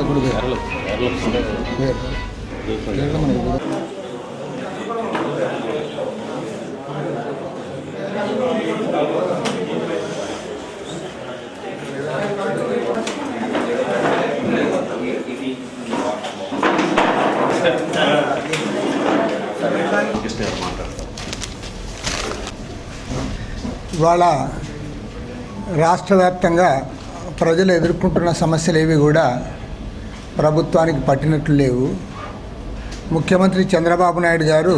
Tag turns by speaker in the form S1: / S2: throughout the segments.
S1: ఇప్పుడు ఇవాళ రాష్ట్ర వ్యాప్తంగా ప్రజలు ఎదుర్కొంటున్న సమస్యలు ఏవి కూడా ప్రభుత్వానికి పట్టినట్లు లేవు. ముఖ్యమంత్రి చంద్రబాబు నాయుడు గారు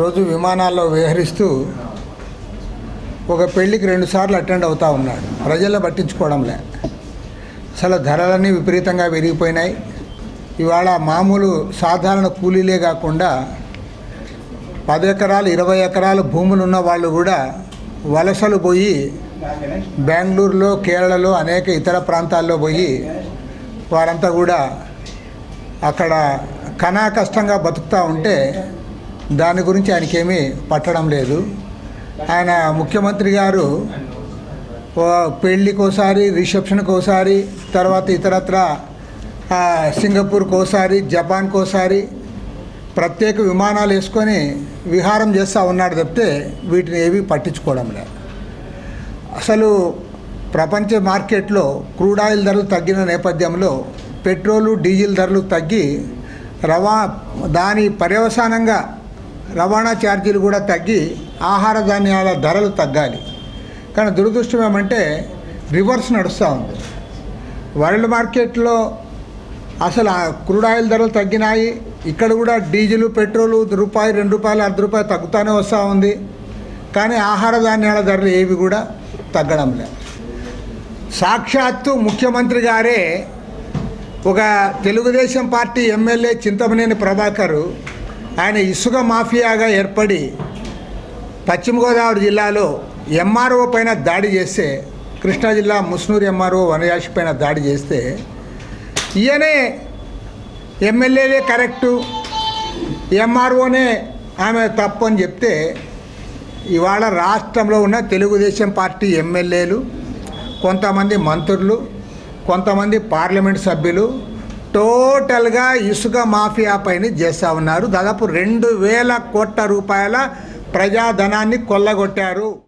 S1: రోజు విమానాల్లో విహరిస్తూ ఒక పెళ్ళికి రెండుసార్లు అటెండ్ అవుతూ ఉన్నాడు ప్రజల్లో పట్టించుకోవడంలే అసలు ధరలన్నీ విపరీతంగా పెరిగిపోయినాయి. ఇవాళ మామూలు సాధారణ కూలీలే కాకుండా పది ఎకరాలు ఇరవై ఎకరాలు భూములు ఉన్న వాళ్ళు కూడా వలసలు పోయి బెంగళూరులో కేరళలో అనేక ఇతర ప్రాంతాల్లో పోయి వారంతా కూడా అక్కడ కనా కష్టంగా బతుకుతూ ఉంటే దాని గురించి ఆయనకేమీ పట్టడం లేదు. ఆయన ముఖ్యమంత్రి గారు పెళ్ళికోసారి రిసెప్షన్కోసారి తర్వాత ఇతరత్ర సింగపూర్కోసారి జపాన్కోసారి ప్రత్యేక విమానాలు వేసుకొని విహారం చేస్తూ ఉన్నాడు తప్పితే వీటిని ఏవి పట్టించుకోవడం లేదు. అసలు ప్రపంచ మార్కెట్లో క్రూడ్ ఆయిల్ ధరలు తగ్గిన నేపథ్యంలో పెట్రోలు డీజిల్ ధరలు తగ్గి రవా దాని పర్యవసానంగా రవాణా ఛార్జీలు కూడా తగ్గి ఆహార ధాన్యాల ధరలు తగ్గాలి. కానీ దురదృష్టం ఏమంటే రివర్స్ నడుస్తూ ఉంది. వరల్డ్ మార్కెట్లో అసలు క్రూడ్ ఆయిల్ ధరలు తగ్గినాయి. ఇక్కడ కూడా డీజిల్ పెట్రోలు రూపాయి రెండు రూపాయలు అర్ధ రూపాయలు తగ్గుతూనే వస్తూ ఉంది. కానీ ఆహార ధాన్యాల ధరలు ఏవి కూడా తగ్గడం లేదు. సాక్షాత్తు ముఖ్యమంత్రి గారే ఒక తెలుగుదేశం పార్టీ ఎమ్మెల్యే చింతమనేని ప్రభాకర్ ఆయన ఇసుక మాఫియాగా ఏర్పడి పశ్చిమ గోదావరి జిల్లాలో ఎంఆర్ఓ పైన దాడి చేస్తే కృష్ణా జిల్లా ముస్నూరు ఎంఆర్ఓ వనయాసి పైన దాడి చేస్తే ఈయనే ఎమ్మెల్యేలే కరెక్టు ఎంఆర్ఓనే ఆమె తప్పు అని చెప్తే ఇవాళ రాష్ట్రంలో ఉన్న తెలుగుదేశం పార్టీ ఎమ్మెల్యేలు కొంతమంది మంత్రులు కొంతమంది పార్లమెంట్ సభ్యులు టోటల్గా ఇసుక మాఫియా పైన చేస్తూ ఉన్నారు. దాదాపు రెండు వేల కోట్ల రూపాయల ప్రజాధనాన్ని కొల్లగొట్టారు.